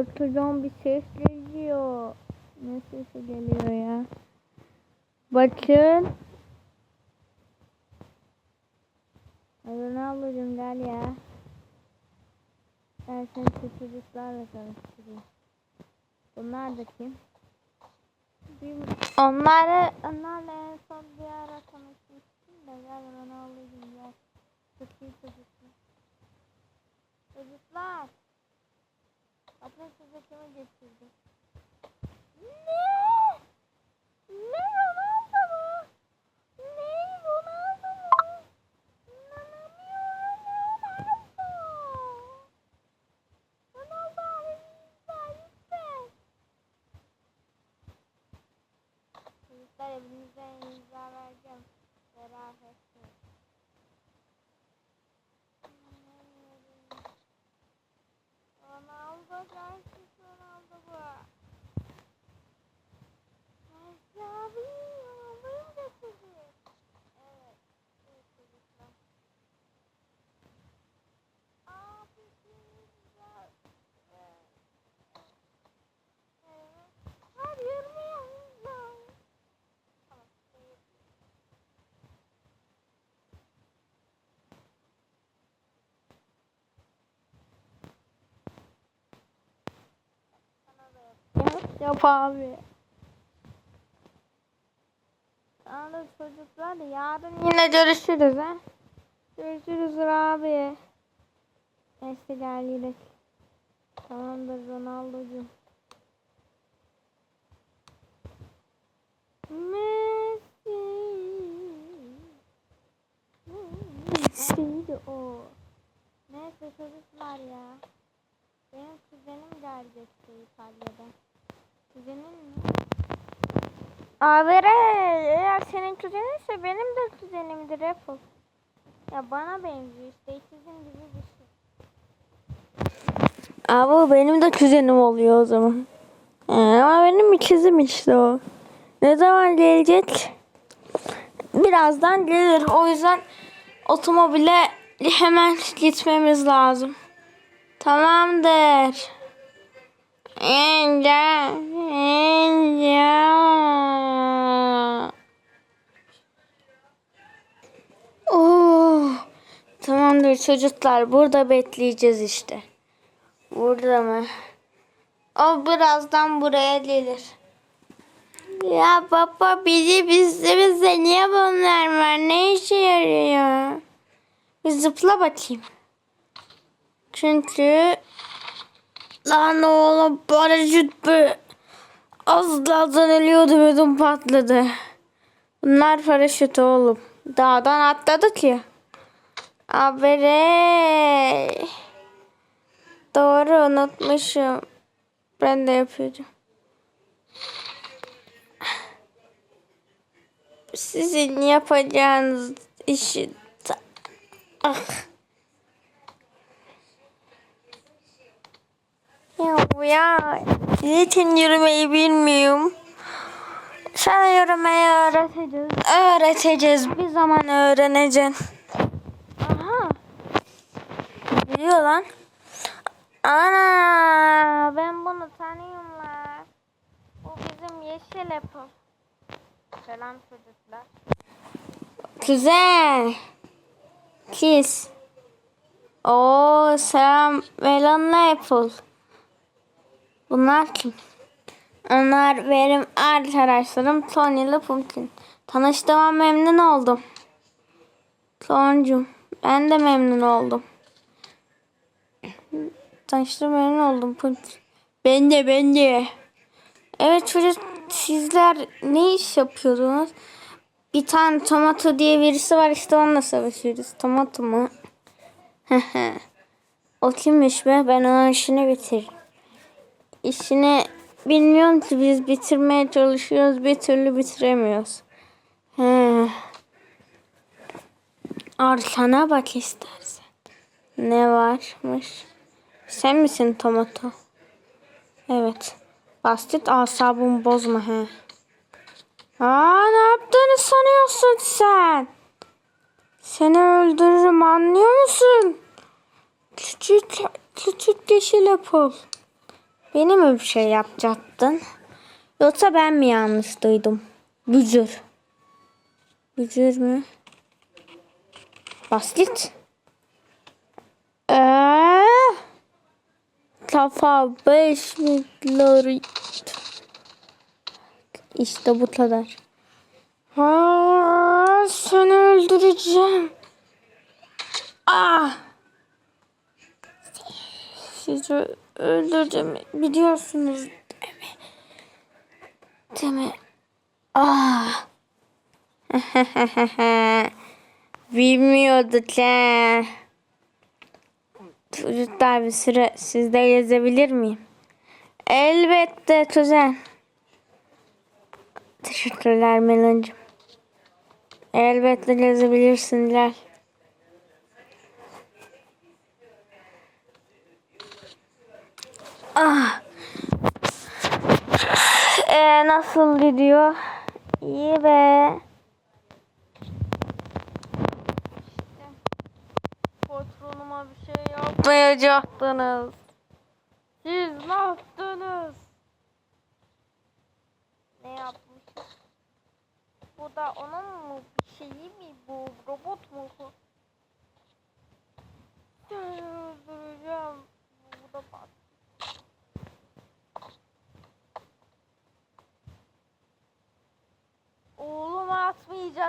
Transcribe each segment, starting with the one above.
korkudan bir ses geliyor. Ne sesi geliyor ya? Bakın. Hadi ne ablacığım gel ya. Ben seni çocuklarla tanıştırayım. Bunlar da kim? Onları, onlarla en son bir ara tanışmıştım da gel bana alayım gel. Çok iyi çocuklar. Çocuklar. Bakın size kimi getirdim. Ne? Ne Ronaldo mu? Ne Ronaldo mu? İnanamıyorum Ronaldo. Ronaldo aramızda lütfen. Çocuklar evinize imza vereceğim. Merak etmeyin. Ronaldo gerçek Ronaldo bu. Messi abi Ronaldo'yu mu getirdi? Evet. Evet çocuklar. Abi güzel. Evet. Evet. Her yerime yazacağım. Tamam. evet. Sana da yapacağım. Yap abi. Sonra çocuklar yarın yine görüşürüz ha. Görüşürüz abi. Neyse gel gidelim. Tamamdır Ronaldo'cum. Messi. Messi'ydi o. Neyse çocuklar ya. Benim kuzenim gelecekti İtalya'dan. Kuzenin mi? Abi eğer senin kuzeninse benim de kuzenimdir Apple. Ya bana benziyor işte sizin gibi bir şey. Abi benim de kuzenim oluyor o zaman. Ee, ama benim ikizim işte o. Ne zaman gelecek? Birazdan gelir. O yüzden otomobile hemen gitmemiz lazım. Tamamdır. İnce, ince. Oh, tamamdır çocuklar. Burada bekleyeceğiz işte. Burada mı? O birazdan buraya gelir. Ya baba bizi bizde niye bunlar var? Ne işe yarıyor? Bir zıpla bakayım. Çünkü lan oğlum paraşüt be. Az daldan ölüyordu ödüm patladı. Bunlar paraşüt oğlum. Dağdan atladık ya. Habere. Doğru unutmuşum. Ben de yapıyorum. Sizin yapacağınız işi ah. Ya ya zaten yürümeyi bilmiyorum. Sana yürümeyi öğreteceğiz. Öğreteceğiz. Bir zaman öğreneceksin. Aha. Biliyor lan. Ana ben bunu tanıyorum lan. Bu bizim yeşil apple. Selam çocuklar. Güzel. Kiss. Oo selam Melon'la Apple. Bunlar kim? Onlar benim arkadaşlarım Tony ile Pumpkin. Tanıştığıma memnun oldum. Sonuncum. Ben de memnun oldum. Tanıştığıma memnun oldum Pumpkin. Ben de ben de. Evet çocuk sizler ne iş yapıyordunuz? Bir tane Tomato diye birisi var işte onunla savaşıyoruz. Tomato mu? o kimmiş be? Ben onun işini bitiririm. İşini bilmiyorum ki biz bitirmeye çalışıyoruz bir türlü bitiremiyoruz. He. Arkana bak istersen. Ne varmış? Sen misin Tomato? Evet. Basit asabımı bozma he. Aa ne yaptığını sanıyorsun sen? Seni öldürürüm anlıyor musun? Küçük küçük yeşil apple. Beni mi bir şey yapacaktın? Yoksa ben mi yanlış duydum? Bücür. Bücür mü? Basit. Eee? Kafa 5 milyar. İşte bu kadar. Aa, seni öldüreceğim. Ah! Sizi öldürdüm biliyorsunuz değil mi? Değil mi? Ah! Bilmiyorduk ha. Çocuklar bir süre sizde yazabilir miyim? Elbette kuzen. Teşekkürler Meloncum. Elbette yazabilirsin Lal. Ah. Ee, nasıl gidiyor? İyi be. Patronuma bir şey yapmayacaktınız. Siz ne yaptınız? Ne yapmış? Bu da onun mu bir şeyi mi bu? Robot mu bu? Öldüreceğim. Bu da bak.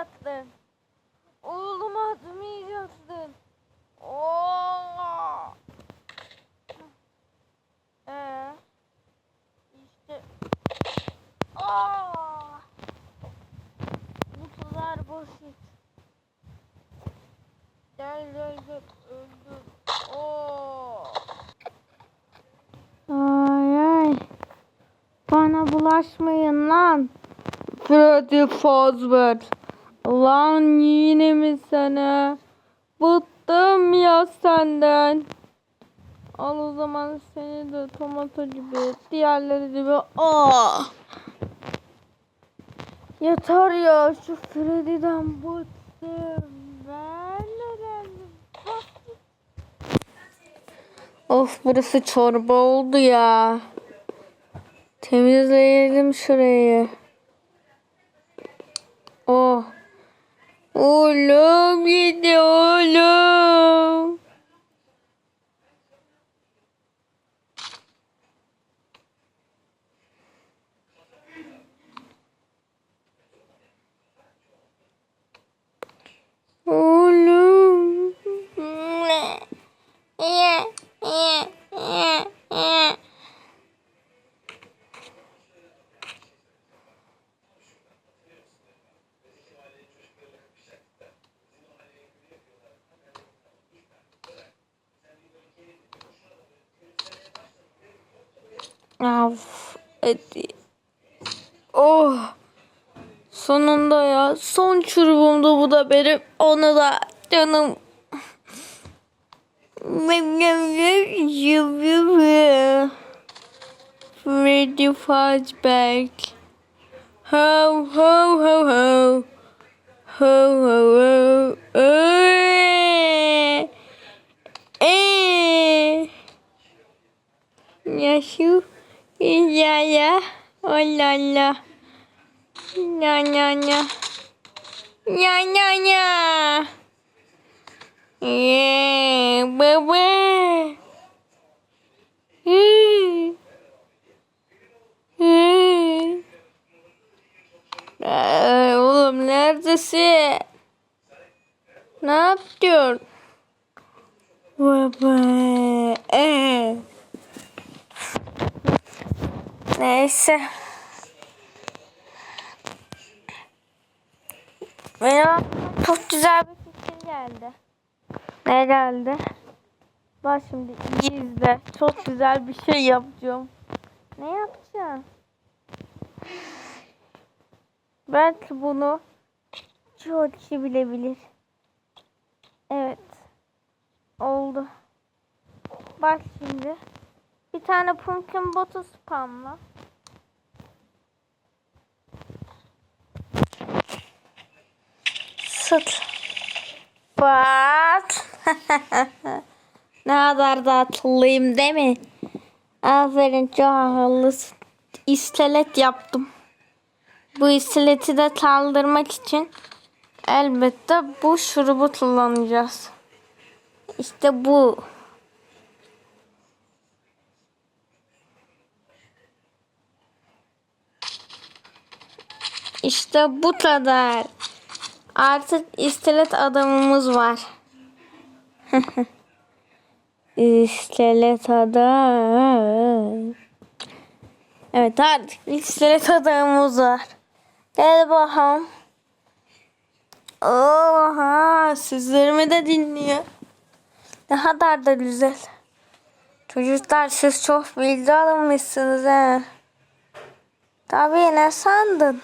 Atmayacaktın. Oğlumu atmayacaktın. Oo. Ee, işte. Aa. Bu kadar basit. Gel gel gel öldür. Oo. Ay ay. Bana bulaşmayın lan. Freddy Fazbear. Lan yine mi sana? Bıktım ya senden. Al o zaman seni de tomato gibi, diğerleri gibi. Aa! Yeter ya şu Freddy'den bıktım. Ben? Of burası çorba oldu ya. Temizleyelim şurayı. Oh. Oğlum gitti oğlum. Oğlum. Of. Hadi. Oh. Sonunda ya. Son çubuğumdu bu da benim. Onu da canım. Freddy Fazbear. Ho ho ho ho. Ho ho ho. Eee. Eee. Ya şu. Ya ya. Allah Allah. Ya ya ya. Ya ya ya. Yeah, baba. Hmm. Hmm. Aa, oğlum neredesin? Ne yapıyorsun? Baba. Ee. Neyse. Benim çok güzel bir fikir geldi. Ne geldi? Bak şimdi iyi izle. Çok güzel bir şey yapacağım. Ne yapacağım? Belki bunu çok kişi bilebilir. Evet. Oldu. Bak şimdi. Bir tane pumpkin botu spamla. Sıt. Bak. ne kadar da tatlıyım değil mi? Aferin çok akıllısın. İstelet yaptım. Bu isteleti de kaldırmak için elbette bu şurubu kullanacağız. İşte bu. İşte bu kadar. Artık istelet adamımız var. İstelet adam. Evet artık istelet adamımız var. Gel bakalım. Oha sizlerimi de dinliyor. Ne kadar da güzel. Çocuklar siz çok bilgi alınmışsınız he. Tabii ne sandın?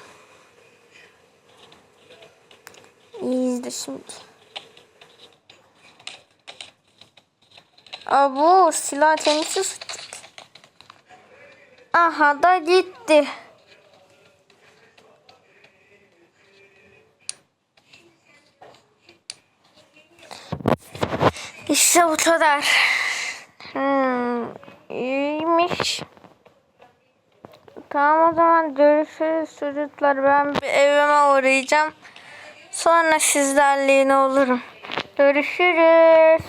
İyi izle şimdi. Abo silah tenisi sıçtık. Aha da gitti. İşte bu kadar. Hmm, iyiymiş. Tamam o zaman görüşürüz çocuklar. Ben bir evime uğrayacağım. Sonra sizlerle yine olurum. Görüşürüz.